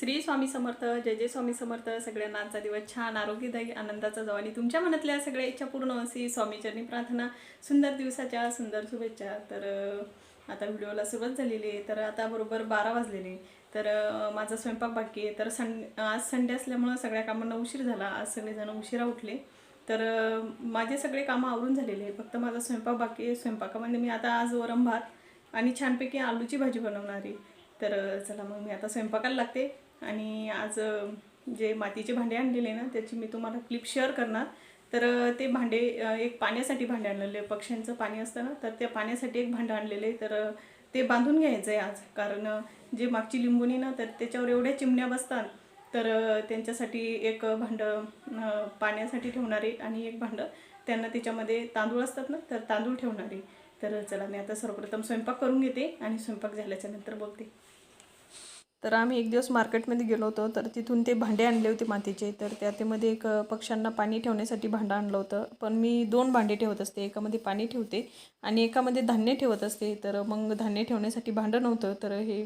श्री स्वामी समर्थ जय जय स्वामी समर्थ. सगळ्यांना आजचा दिवस छान आरोग्यदायी आनंदाचा जाऊ आणि तुमच्या मनातल्या सगळ्या इच्छा पूर्ण अशी स्वामीचरणी प्रार्थना. सुंदर दिवसाच्या सुंदर शुभेच्छा. तर आता व्हिडिओला सुरुवात झालेली आहे. तर आता बरोबर बारा वाजलेले. तर माझा स्वयंपाक बाकी आहे. तर सं आज संडे असल्यामुळं सगळ्या कामांना उशीर झाला. आज सगळेजण उशिरा उठले. तर माझे सगळे कामं आवरून झालेले आहे फक्त माझा स्वयंपाक बाकी आहे. स्वयंपाकामध्ये मी आता आज वरम भात आणि छानपैकी आलूची भाजी बनवणार आहे. तर चला मग मी आता स्वयंपाकाला लागते. आणि आज जे मातीचे भांडे आणलेले ना त्याची मी तुम्हाला क्लिप शेअर करणार. तर ते भांडे एक पाण्यासाठी भांडे आणलेले पक्ष्यांचं पाणी असतं ना तर त्या पाण्यासाठी एक भांडं आणलेले. तर ते बांधून घ्यायचं आहे आज कारण जे मागची लिंबुनी ना तर त्याच्यावर एवढ्या चिमण्या बसतात. तर त्यांच्यासाठी एक भांडं पाण्यासाठी ठेवणारे आणि एक भांडं. त्यांना त्याच्यामध्ये तांदूळ असतात ना तर तांदूळ ठेवणारे. तर चला मी आता सर्वप्रथम स्वयंपाक करून घेते आणि स्वयंपाक झाल्याच्यानंतर बोलते. तर आम्ही एक दिवस मार्केटमध्ये गेलो होतो तर तिथून ते भांडे आणले होते मातीचे. तर त्यामध्ये एक पक्ष्यांना पाणी ठेवण्यासाठी भांडं आणलं होतं. पण मी दोन भांडे ठेवत असते. एकामध्ये पाणी ठेवते आणि एकामध्ये धान्य ठेवत असते. तर मग धान्य ठेवण्यासाठी भांडं नव्हतं. तर हे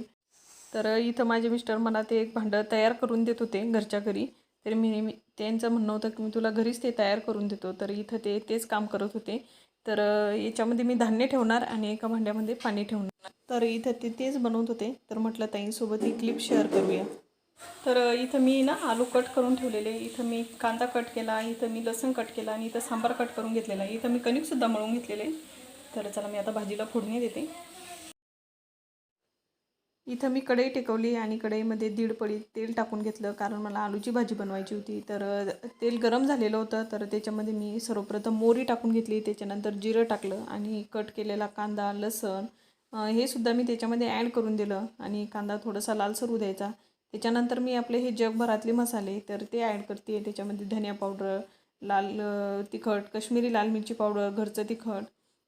तर इथं माझे मिस्टर मला ते एक भांडं तयार करून देत होते घरच्या घरी. तर मी त्यांचं म्हणणं होतं की मी तुला घरीच ते तयार करून देतो. तर इथं ते तेच काम करत होते. तर याच्यामध्ये मी धान्य ठेवणार आणि एका भांड्यामध्ये पाणी ठेवणार. तर इथं ते तेच बनवत होते. तर म्हटलं ताईंसोबत ही क्लिप शेअर करूया. तर इथं मी ना आलू कट करून ठेवलेले. इथं मी कांदा कट केला इथं मी लसूण कट केला आणि इथं सांबार कट करून घेतलेला आहे. इथं मी कणिकसुद्धा मळून घेतलेले. तर चला मी आता भाजीला फोडणी देते. इथं मी कढई टेकवली आणि कढईमध्ये दीड पडी तेल टाकून घेतलं कारण मला आलूची भाजी बनवायची होती. तर तेल गरम झालेलं होतं तर त्याच्यामध्ये मी सर्वप्रथम मोरी टाकून घेतली त्याच्यानंतर जिरं टाकलं आणि कट केलेला कांदा लसण हे सुद्धा मी त्याच्यामध्ये ॲड करून दिलं आणि कांदा थोडासा लालसर होऊ द्यायचा. त्याच्यानंतर मी आपले हे जगभरातले मसाले तर ते ॲड करते. त्याच्यामध्ये धनिया पावडर लाल तिखट कश्मीरी लाल मिरची पावडर घरचं तिखट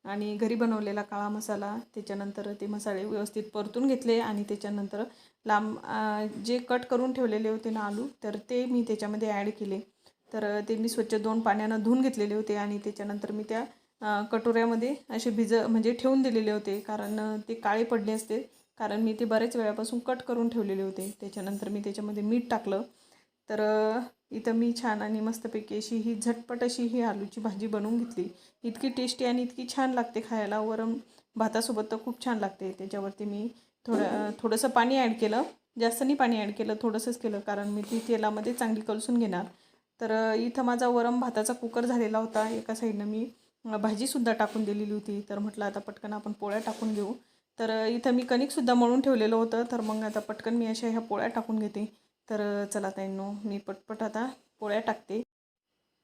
आणि घरी बनवलेला काळा मसाला त्याच्यानंतर ते मसाले व्यवस्थित परतून घेतले आणि त्याच्यानंतर लांब जे कट करून ठेवलेले होते ना आलू तर ते मी त्याच्यामध्ये ॲड केले. तर ते मी स्वच्छ दोन पाण्यानं धुवून घेतलेले होते आणि त्याच्यानंतर मी त्या कटोऱ्यामध्ये असे भिज म्हणजे ठेवून दिलेले होते कारण ते काळे पडले असते. कारण मी ते बरेच वेळापासून कट करून ठेवलेले होते. त्याच्यानंतर मी त्याच्यामध्ये मीठ टाकलं. तर इथं मी छान आणि मस्तपैकी अशी ही झटपट अशी ही आलूची भाजी बनवून घेतली. इतकी टेस्टी आणि इतकी छान लागते खायला. वरम भातासोबत तर खूप छान लागते. त्याच्यावरती मी थोडं थोडंसं पाणी ॲड केलं. जास्त नाही पाणी ॲड केलं थोडंसंच केलं. कारण मी ती तेलामध्ये चांगली कलसून घेणार. तर इथं माझा वरम भाताचा कुकर झालेला होता. एका साईडनं मी भाजीसुद्धा टाकून दिलेली होती. तर म्हटलं आता पटकन आपण पोळ्या टाकून घेऊ. तर इथं मी कणिकसुद्धा मळून ठेवलेलं होतं. तर मग आता पटकन मी अशा ह्या पोळ्या टाकून घेते. तर चला ताईंनो मी पटपट आता पोळ्या टाकते.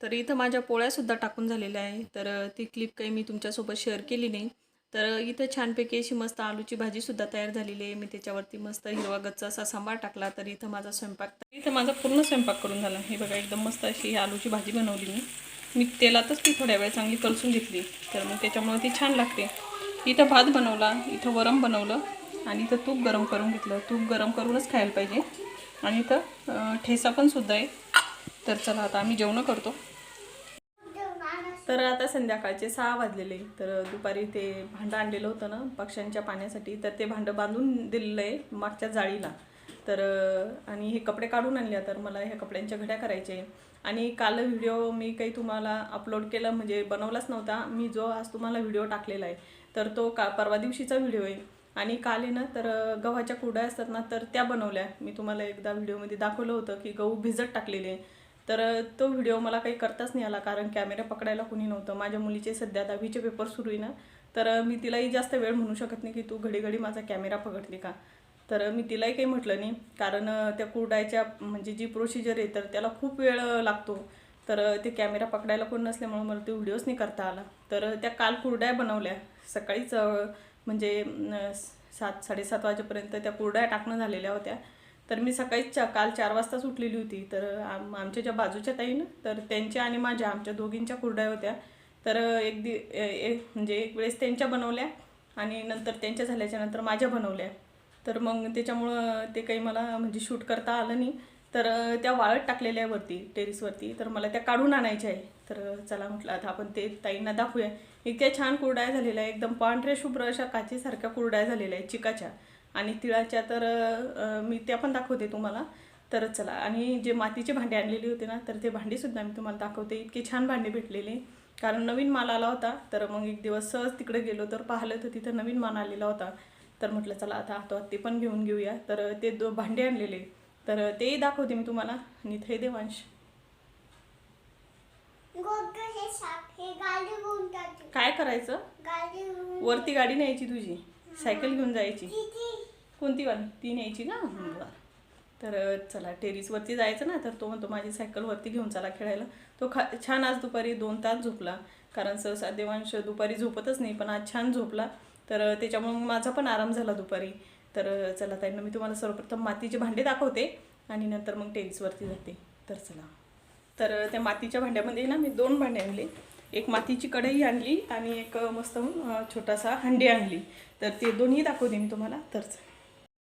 तर इथं माझ्या पोळ्यासुद्धा टाकून झालेल्या आहे. तर ती क्लिप काही मी तुमच्यासोबत शेअर केली नाही. तर इथं छानपैकी अशी मस्त आलूची भाजीसुद्धा तयार झालेली आहे. मी त्याच्यावरती मस्त हिरवा गच्चा असा सांबार टाकला. तर इथं माझा स्वयंपाक इथं माझा पूर्ण स्वयंपाक करून झाला. हे बघा एकदम मस्त अशी ही आलूची भाजी बनवली मी. मी तेलातच ती थोड्या वेळ चांगली कलसून घेतली. तर मग त्याच्यामुळे ती छान लागते. इथं भात बनवला इथं वरम बनवलं आणि इथं तूप गरम करून घेतलं. तूप गरम करूनच खायला पाहिजे. आणि इथं ठेसा ठेचा पण सुद्धा आहे. तर चला आता आम्ही जेवणं करतो. तर आता संध्याकाळचे सहा वाजलेले. तर दुपारी ते भांडं आणलेलं होतं ना पक्ष्यांच्या पाण्यासाठी. तर ते भांडं बांधून दिलेलं आहे मागच्या जाळीला. तर आणि हे कपडे काढून आणले तर मला ह्या कपड्यांच्या घड्या करायचे आणि काल व्हिडिओ मी काही तुम्हाला अपलोड केला म्हणजे बनवलाच नव्हता. मी जो आज तुम्हाला व्हिडिओ टाकलेला आहे तर तो का परवा दिवशीचा व्हिडिओ आहे. आणि काल आहे ना तर गव्हाच्या कुरड्या असतात ना तर त्या बनवल्या. मी तुम्हाला एकदा व्हिडिओमध्ये दाखवलं होतं की गहू भिजत टाकलेले आहे. तर तो व्हिडिओ मला काही करताच नाही आला कारण कॅमेरा पकडायला कुणी नव्हतं. माझ्या मुलीचे सध्या दहावीचे पेपर सुरू आहे ना तर मी तिलाही जास्त वेळ म्हणू शकत नाही की तू घडी घडी माझा कॅमेरा पकडली का? तर मी तिलाही काही म्हटलं नाही कारण त्या कुरडायच्या म्हणजे जी प्रोसिजर आहे तर त्याला खूप वेळ लागतो. तर ते कॅमेरा पकडायला कोण नसल्यामुळे मला ते व्हिडिओच नाही करता आला. तर त्या काल कुरड्या बनवल्या. सकाळीच म्हणजे सात साडेसात वाजेपर्यंत त्या कुरड्या टाकणं झालेल्या होत्या. तर मी सकाळीच चा काल चार वाजताच उठलेली होती. तर आम आमच्या ज्या बाजूच्या ताईनं तर त्यांच्या आणि माझ्या आमच्या दोघींच्या कुरड्या होत्या. तर एक दि ए- एक म्हणजे एक वेळेस त्यांच्या बनवल्या आणि नंतर त्यांच्या झाल्याच्यानंतर माझ्या बनवल्या. तर मग त्याच्यामुळं ते काही मला म्हणजे शूट करता आलं नाही. तर त्या वाळत टाकलेल्या आहे वरती टेरिसवरती तर मला त्या काढून आणायच्या आहे. तर चला म्हटलं आता आपण ते ताईंना दाखवूया. इतक्या छान कुरड्या झालेल्या आहे एकदम पांढऱ्या शुभ्र अशा काचेसारख्या कुरड्या झालेल्या आहेत चिकाच्या. आणि तिळाच्या तर मी त्या पण दाखवते तुम्हाला. तर चला आणि जे मातीचे भांडे आणलेले होते ना तर ते भांडेसुद्धा मी तुम्हाला दाखवते. इतके छान भांडे भेटलेले. कारण नवीन माल आला होता तर मग एक दिवस सहज तिकडे गेलो तर पाहिलं तर तिथं नवीन माल आलेला होता. तर म्हटलं चला आता आता ते पण घेऊन घेऊया. तर ते दो भांडे आणलेले. तर तेही दाखवते मी तुम्हाला. आणि इथे देवांश. काय करायचं? वरती गाडी न्यायची तुझी. सायकल घेऊन जायची. कोणती वाली? ती न्यायची ना बरं. तर चला टेरिसवरती जायचं ना तर तो म्हणतो माझी सायकल वरती घेऊन चला खेळायला. तो खा छान आज दुपारी दोन तास झोपला. कारण सहसा देवांश दुपारी झोपतच नाही पण आज छान झोपला. तर त्याच्यामुळे माझा पण आराम झाला दुपारी. तर चला ताईंना मी तुम्हाला सर्वप्रथम मातीचे भांडे दाखवते आणि नंतर मग टेन्सवरती जाते. तर चला. तर त्या मातीच्या भांड्यामध्ये ना मी दोन भांडे आणले. एक मातीची कढई आणली आणि एक मस्त छोटासा हंडी आणली. तर ते दोन्ही दाखवते मी तुम्हाला. तर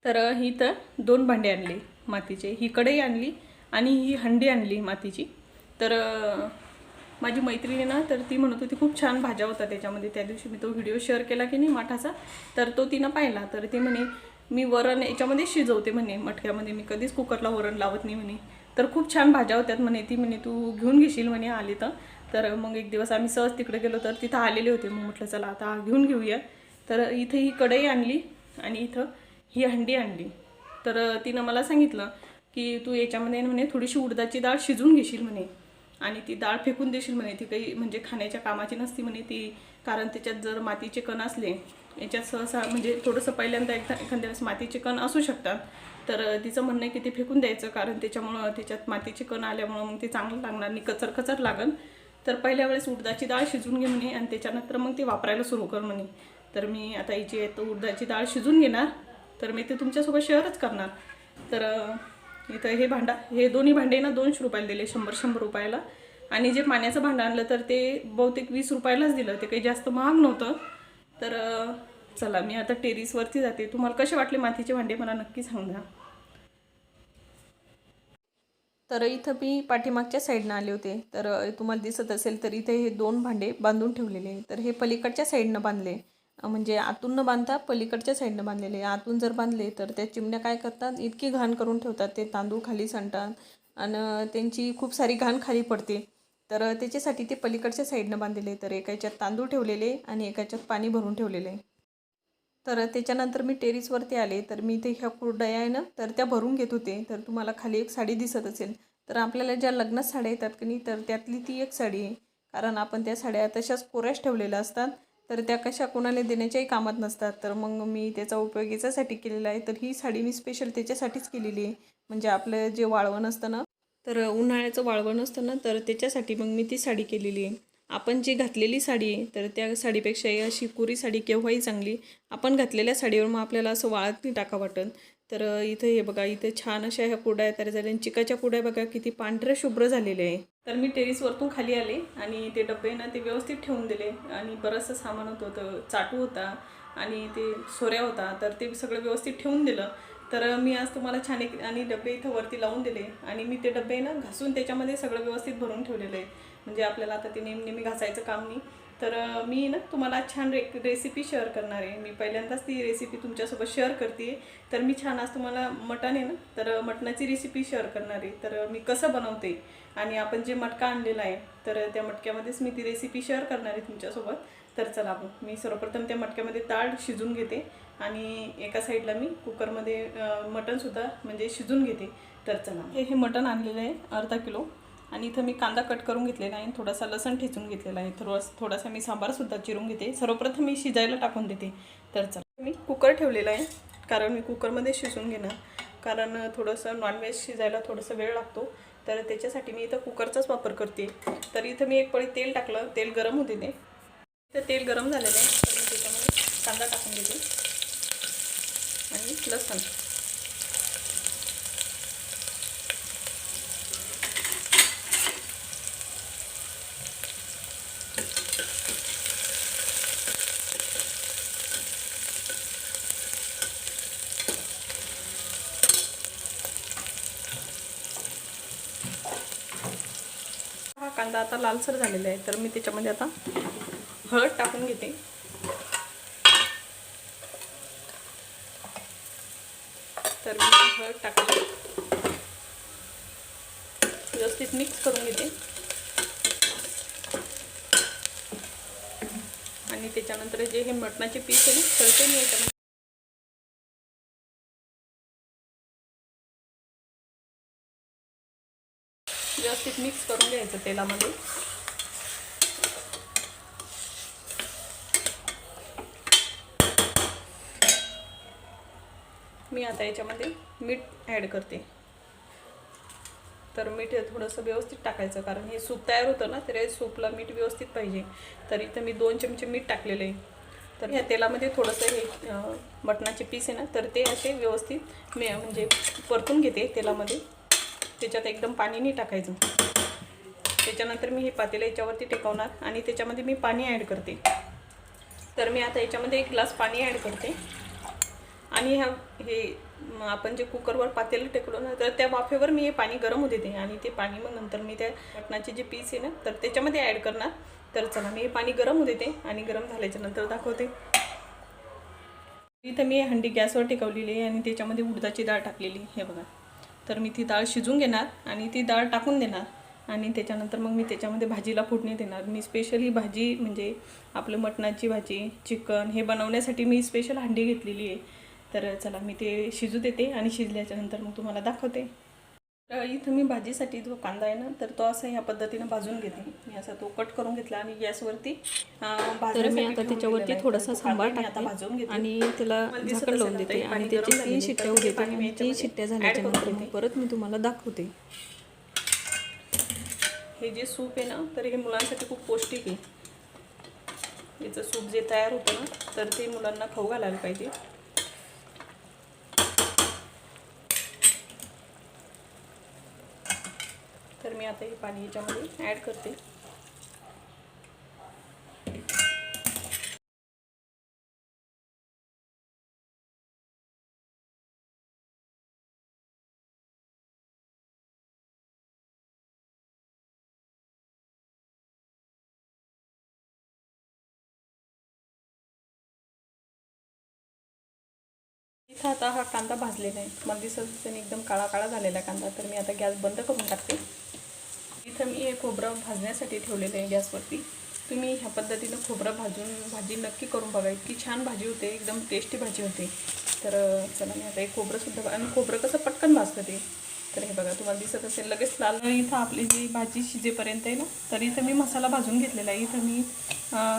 तर ही तर दोन भांडे आणले मातीचे. ही कढई आणली आणि ही हंडी आणली मातीची. तर माझी मैत्रिणी ना तर ती म्हणत होती खूप छान भाज्या होता त्याच्यामध्ये. त्या दिवशी मी तो व्हिडिओ शेअर केला की नाही माठाचा? तर तो तिनं पाहिला. तर ती म्हणे मी वरण याच्यामध्ये शिजवते म्हणे मटक्यामध्ये मी कधीच कुकरला वरण लावत नाही म्हणे. तर खूप छान भाज्या होत्यात म्हणे ती म्हणे तू घेऊन घेशील म्हणे आली तर. तर मग एक दिवस आम्ही सहज तिकडे गेलो तर तिथं आलेले होते. मग म्हटलं चला आता घेऊन घेऊया. तर इथे ही कढई आणली आणि इथं ही हंडी आणली. तर तिनं मला सांगितलं की तू याच्यामध्ये म्हणे थोडीशी उडदाची डाळ शिजून घेशील म्हणे आणि ती डाळ फेकून देशील म्हणे. ती काही म्हणजे खाण्याच्या कामाची नसती म्हणे ती. कारण त्याच्यात जर मातीचे कण असले याच्यात सहसा म्हणजे थोडंसं पहिल्यांदा एकदा एखाद्या वेळेस मातीचे कण असू शकतात. तर तिचं म्हणणं आहे की ते फेकून द्यायचं कारण त्याच्यामुळं त्याच्यात मातीचे कण आल्यामुळं मग ते चांगलं लागणार नाही कचर कचर लागन तर पहिल्या वेळेस उडदाची डाळ शिजून घे म्हणे आणि त्याच्यानंतर मग ते वापरायला सुरू कर म्हणे. तर मी आता हिची आहे तर उडदाची डाळ शिजून घेणार. तर मी ते तुमच्यासोबत शेअरच करणार. तर इथं हे भांडा हे दोन्ही भांडे ना दोनशे रुपयाला दिले शंभर शंभर रुपयाला. आणि जे पाण्याचं भांडं आणलं तर ते बहुतेक वीस रुपयालाच दिलं. ते काही जास्त महाग नव्हतं. तर चला मी आता टेरिसवरती जाते. तुम्हाला कसे वाटले मातीचे भांडे मला नक्की सांगा. तर इथं मी पाठीमागच्या साईडनं आले होते. तर तुम्हाला दिसत असेल तर इथे हे दोन भांडे बांधून ठेवलेले आहे. तर हे पलीकडच्या साईडनं बांधले. म्हणजे आतून न बांधता पलीकडच्या साईडनं बांधलेले. आतून जर बांधले तर त्या चिमण्या काय करतात? इतकी घाण करून ठेवतात ते तांदूळ खाली सांडतात. आणि त्यांची खूप सारी घाण खाली पडते. तर त्याच्यासाठी ते पलीकडच्या साईडनं बांधलेले तर एका याच्यात तांदूळ ठेवलेले आणि एका याच्यात पाणी भरून ठेवलेले तर त्याच्यानंतर मी टेरिसवरती आले. तर मी इथे ह्या कुरडया आहे ना तर त्या भरून घेत होते. तर तुम्हाला खाली एक साडी दिसत असेल. तर आपल्याला ज्या लग्नात साड्या येतात की नाही तर त्यातली ती एक साडी आहे. कारण आपण त्या साड्या तशाच कोऱ्याच ठेवलेल्या असतात. तर त्या कशा कोणाला देण्याच्याही कामात नसतात. तर मग मी त्याचा उपयोग याच्यासाठी केलेला आहे. तर ही साडी मी स्पेशल त्याच्यासाठीच केलेली आहे. म्हणजे आपलं जे वाळवण असतं ना तर उन्हाळ्याचं वाळवण असतं ना तर त्याच्यासाठी मग मी ती साडी केलेली आहे. आपण जी घातलेली साडी आहे तर त्या साडीपेक्षाही अशी कुरी साडी केव्हाही चांगली आपण घातलेल्या साडीवर मग आपल्याला असं वाळत नाही टाका वाटत. तर इथं हे बघा इथं छान अशा ह्या कुड्या तयार झाल्या आणि चिकाच्या कुड्या बघा किती पांढऱ्या शुभ्र झालेले आहे. तर मी टेरिसवरतून खाली आले आणि ते डबे ना ते व्यवस्थित ठेवून दिले. आणि बरंचसं सामान होतं होतं चाटू होता आणि ते सोऱ्या होता. तर ते सगळं व्यवस्थित ठेवून दिलं. तर मी आज तुम्हाला छान एक आणि डबे इथं वरती लावून दिले. आणि मी ते डबे ना घासून त्याच्यामध्ये सगळं व्यवस्थित भरून ठेवलेलं आहे. म्हणजे आपल्याला आता ते नेहमी नेहमी घासायचं काम नाही. तर मी ना तुम्हाला छान रे रेसिपी शेअर करणार आहे. मी पहिल्यांदाच ती रेसिपी तुमच्यासोबत शेअर करते तर मी छान आज तुम्हाला मटण आहे ना तर मटणाची रेसिपी शेअर करणार आहे. तर मी कसं बनवते? आणि आपण जे मटका आणलेला आहे तर त्या मटक्यामध्येच मी ती रेसिपी शेअर करणार आहे तुमच्यासोबत. तर चला मग मी सर्वप्रथम त्या मटक्यामध्ये ताळ शिजून घेते आणि एका साईडला मी कुकरमध्ये मटणसुद्धा म्हणजे शिजून घेते. तर चला. हे हे मटण आणलेलं आहे अर्धा किलो. आणि इथं मी कांदा कट करून घेतलेला आहे आणि थोडासा लसण ठेचून घेतलेला आहे. थोडा थोडासा मी सांबारसुद्धा चिरून घेते. सर्वप्रथम मी शिजायला टाकून देते. तर चला. मी कुकर ठेवलेला आहे कारण मी कुकरमध्ये शिजून घेणार. कारण थोडंसं नॉनव्हेज शिजायला थोडंसं वेळ लागतो. तर त्याच्यासाठी मी इथं कुकरचाच वापर करते. तर इथं मी एक पळी तेल टाकलं तेल गरम होते ते तर तेल गरम झालेलं आहे. तर मी त्याच्यामध्ये कांदा टाकून देते. आणि लसण हा कांदा आता लालसर झालेला आहे तर मी त्याच्यामध्ये आता हळद टाकून घेते. तर मी हळद टाकली व्यवस्थित मिक्स करून घेते. आणि त्याच्यानंतर जे हे मटणाचे पीस आहे ना ते मी याच्यामध्ये. घ्यायचं तेलामध्ये. मी आता याच्यामध्ये मीठ ॲड करते. तर मीठ हे थोडंसं व्यवस्थित टाकायचं कारण हे सूप तयार होतं ना तर या सूपला मीठ व्यवस्थित पाहिजे. तर इथं मी दोन चमचे मीठ टाकलेलं आहे. तर ह्या तेलामध्ये थोडंसं हे मटणाचे पीस आहे ना तर ते असे व्यवस्थित मी म्हणजे परतून घेते तेलामध्ये. त्याच्यात एकदम पाणी नाही टाकायचं. त्याच्यानंतर मी हे पातेलं याच्यावरती टेकवणार आणि त्याच्यामध्ये मी पाणी ॲड करते. तर मी आता याच्यामध्ये एक ग्लास पाणी ॲड करते. आणि ह्या हे आपण जे कुकरवर पातेलं टेकलो ना तर त्या वाफेवर मी हे पाणी गरम होते ते आणि ते पाणी मग नंतर मी त्या मटणाचे जे पीस आहे ना तर त्याच्यामध्ये ॲड करणार. तर चला मी हे पाणी गरम होते ते आणि गरम झाल्याच्यानंतर दाखवते. इथं मी हंडी गॅसवर टेकवलेली आहे आणि त्याच्यामध्ये उडदाची डाळ टाकलेली हे बघा. तर मी ती डाळ शिजून घेणार आणि ती डाळ टाकून देणार. आणि त्याच्यानंतर मग मी त्याच्यामध्ये भाजीला फोडणी देणार. मी स्पेशली भाजी म्हणजे आपलं मटणाची भाजी चिकन हे बनवण्यासाठी मी स्पेशल हंडी घेतलेली आहे. तर चला मी ते शिजू देते आणि शिजल्याच्या नंतर मग तुम्हाला दाखवते. तर इथं मी भाजीसाठी जो कांदा आहे ना तर तो असा ह्या पद्धतीनं भाजून घेते. मी असा तो कट करून घेतला आणि गॅसवरती तर मी आता त्याच्यावरती थोडासा सांबार आता भाजून टाकते घेते. आणि त्याला झाकण लावून देते आणि त्याची तीन. शिट्ट्या तर होऊ ते देते पाणी मी आणि तीन शिट्ट्या add झाल्याच्या करून नंतर देते. मग परत मी तुम्हाला दाखवते. हे जे सूप आहे ना तर हे मुलांसाठी खूप पौष्टिक आहे. याचं सूप जे तयार होतं ना तर ते मुलांना खाऊ घालायला पाहिजे. तर मी आता हे पाणी याच्यामध्ये ॲड करते. इथं आता हा कांदा भाजलेला आहे. मला दिसत एकदम काळा काळा झालेला कांदा तर मी आता गॅस बंद करून टाकते. इथं मी हे खोबरं भाजण्यासाठी ठेवलेलं आहे गॅसवरती. तुम्ही ह्या पद्धतीनं खोबरं भाजून भाजी नक्की करून बघा. इतकी छान भाजी होते एकदम टेस्टी भाजी होते. तर चला मी आता हे खोबरंसुद्धा आणि खोबरं कसं पटकन भाजतं ते. तर हे बघा तुम्हाला दिसत असेल लगेच लाल इथं आपली जी भाजी शिजेपर्यंत आहे ना तर इथं मी मसाला भाजून घेतलेला आहे. इथं मी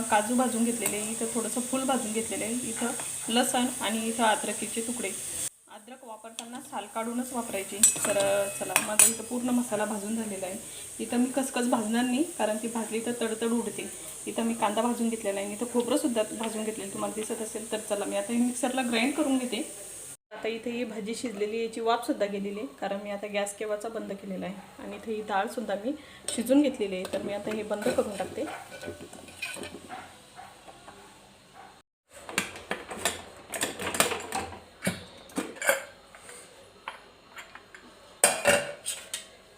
काजू भाजून घेतलेले आहे. इथं थोडंसं फूल भाजून घेतलेलं आहे. इथं लसण आणि इथं अद्रकीचे तुकडे. अद्रक वापरताना साल काढूनच वापरायची. तर चला माझा इथं पूर्ण मसाला भाजून झालेला आहे. इथं मी कसकस भाजणार नाही कारण ती भाजली तर तडतड उडते. इथं मी कांदा भाजून घेतलेला आहे. इथं खोबरंसुद्धा भाजून घेतलेलं तुम्हाला दिसत असेल तर चला मी आता हे मिक्सरला ग्राइंड करून घेते. आता इथे ही भाजी शिजलेली आहे, याची वाफसुद्धा गेलेली आहे कारण मी आता गॅस केव्हाचा बंद केलेला आहे. आणि इथे ही डाळसुद्धा मी शिजून घेतलेली आहे तर मी आता हे बंद करून टाकते.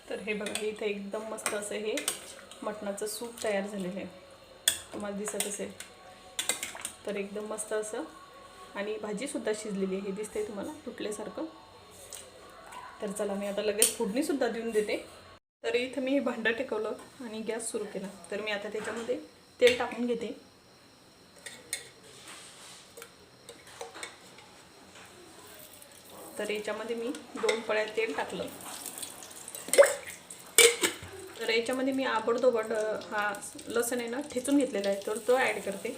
तर हे बघा इथे एकदम मस्त असं हे मटणाचं सूप तयार झालेलं आहे. तुम्हाला दिसत असेल. तर एकदम मस्त असं आणि भाजीसुद्धा शिजलेली आहे. हे दिसते तुम्हाला तुटल्यासारखं. तर चला मी आता लगेच फोडणीसुद्धा देऊन देते. तर इथं मी हे भांडं टेकवलं आणि गॅस सुरू केला. तर मी आता त्याच्यामध्ये तेल टाकून घेते. तर याच्यामध्ये मी दोन पळ्या तेल टाकलं. तर याच्यामध्ये मी आबडधोबड हा लसण आहे ना ठेचून घेतलेला आहे. तर तो ॲड करते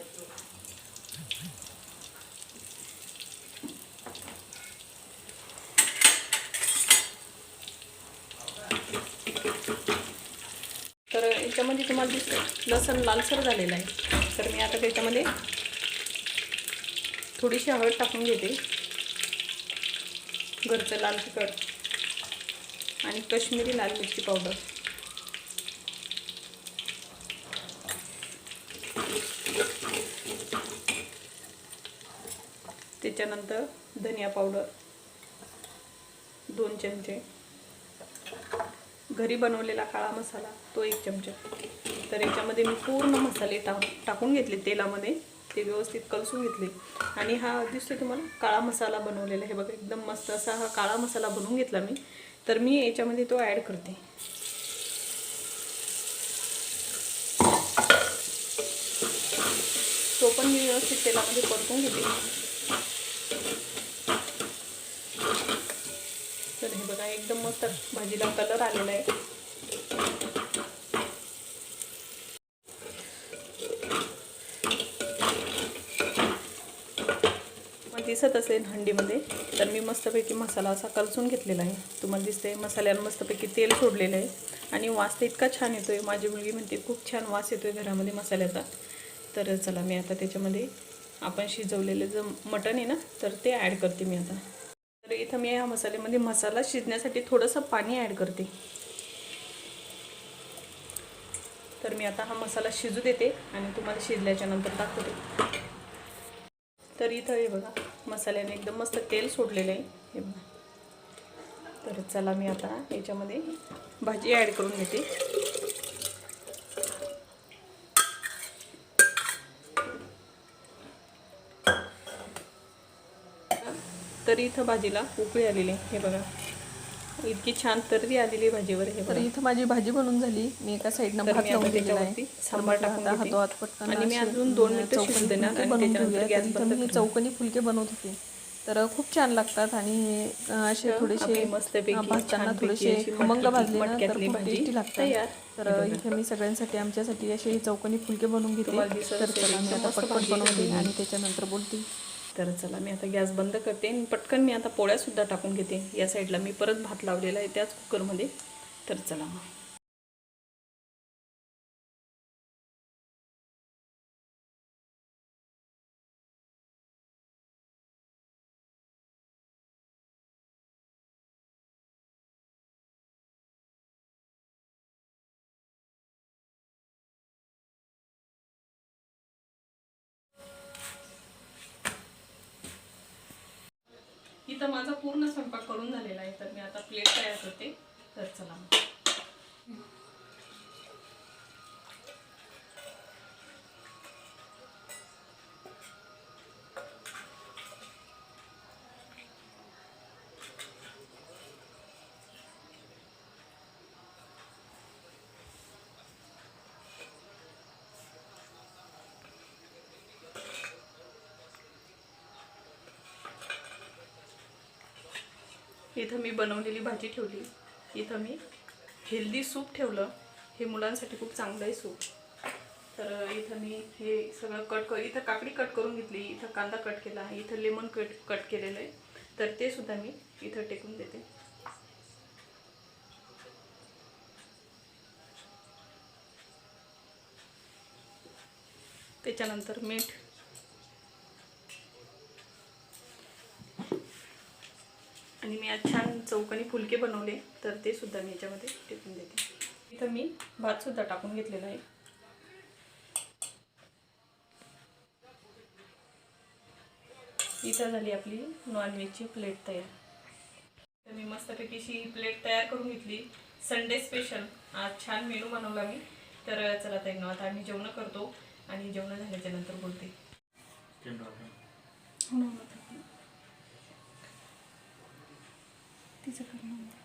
तर याच्यामध्ये तुम्हाला दिसतं लसण लालसर झालेलं आहे. तर मी आता त्याच्यामध्ये थोडीशी हळद टाकून घेते. घरचं लाल तिखट आणि कश्मीरी लाल मिरची पावडर. त्याच्यानंतर धनिया पावडर दोन चमचे. घरी बनवलेला काळा मसाला तो एक चमचा. तर याच्यामध्ये मी पूर्ण मसाले टाक टाकून घेतले तेलामध्ये. ते व्यवस्थित कलसून घेतले. आणि हा दिसतो तुम्हाला काळा मसाला बनवलेला. हे बघा एकदम मस्त असा हा काळा मसाला बनवून घेतला मी. तर मी याच्यामध्ये तो ॲड करते. तो पण मी व्यवस्थित तेलामध्ये परतून घेते तर हे बघा एकदम मस्त भाजीला कलर आलेला आहे. मग दिसत असेल हंडीमध्ये तर मी मस्तपैकी मसाला असा कलसून घेतलेला आहे. तुम्हाला दिसते मसाल्याला मस्तपैकी तेल सोडलेलं आहे. आणि वास तर इतका छान येतोय. माझी मुलगी म्हणते खूप छान वास येतोय घरामध्ये मसाल्याचा. तर चला मी आता त्याच्यामध्ये आपण शिजवलेलं जे मटण आहे ना तर ते ॲड करते मी आता. तर इथं मी ह्या मसाल्यामध्ये मसाला शिजण्यासाठी थोडंसं पाणी ॲड करते. तर मी आता हा मसाला शिजू देते आणि तुम्हाला शिजल्याच्या नंतर दाखवते. तर इथं हे बघा मसाल्याने एकदम मस्त तेल सोडलेलं आहे. हे बघा. तर चला मी आता याच्यामध्ये भाजी ॲड करून घेते. तर इथं भाजीला उकळी आलेली. हे बघा इतकी छान तर्री आलेली भाजीवर हे तर इथं माझी भाजी बनवून झाली मी एका साईडनं तर भात लावून दिलेला आहे तर सांबार टाकून. हातोहात पटकन आणि मी अजून दोन मिनिटं चौकोनी शिजू देणार आणि. गॅस तर बंद मी. चौकोनी फुलके बनवत होते तर खूप छान लागतात आणि असे तर थोडेसे भाजताना थोडेसे खमंग भाजले ना तर मटक्यातली खूप भाजी टेस्टी लागतात. तर. इथे मी सगळ्यांसाठी आमच्यासाठी असे चौकोनी फुलके बनवून घेते तुम्हाला दिसत तर चला मी आता पटपट बनवते. आणि त्याच्यानंतर बोलते तर चला मी आता गॅस बंद करते आणि पटकन मी आता पोळ्यासुद्धा टाकून घेते. या साईडला मी परत भात लावलेला आहे त्याच कुकरमध्ये तर चला मग. इथं माझा पूर्ण स्वयंपाक करून झालेला आहे तर मी आता प्लेट तयार करते. तर चला इथं मी बनवलेली भाजी ठेवली. इथं मी हेल्दी सूप ठेवलं. हे मुलांसाठी खूप चांगलं आहे सूप तर इथं मी हे सगळं कट कर इथं काकडी कट करून घेतली. इथं कांदा कट केला. आहे इथं लेमन कट कट केलेलं आहे. तर ते सुद्धा मी इथं टेकून देते. त्याच्यानंतर मीठ. आणि मी आज छान चौकनी फुलके बनवले तर ते सुद्धा मी याच्यामध्ये टिपून देते. इथं मी भात सुद्धा टाकून घेतलेला आहे. इथं झाली आपली नॉनव्हेजची प्लेट तयार. तर मी मस्तपैकी अशी प्लेट तयार करून घेतली. संडे स्पेशल आज छान मेनू बनवला मी. तर चला ताई आता आम्ही जेवण करतो आणि जेवण झाल्याच्यानंतर बोलते. Ты захорнула.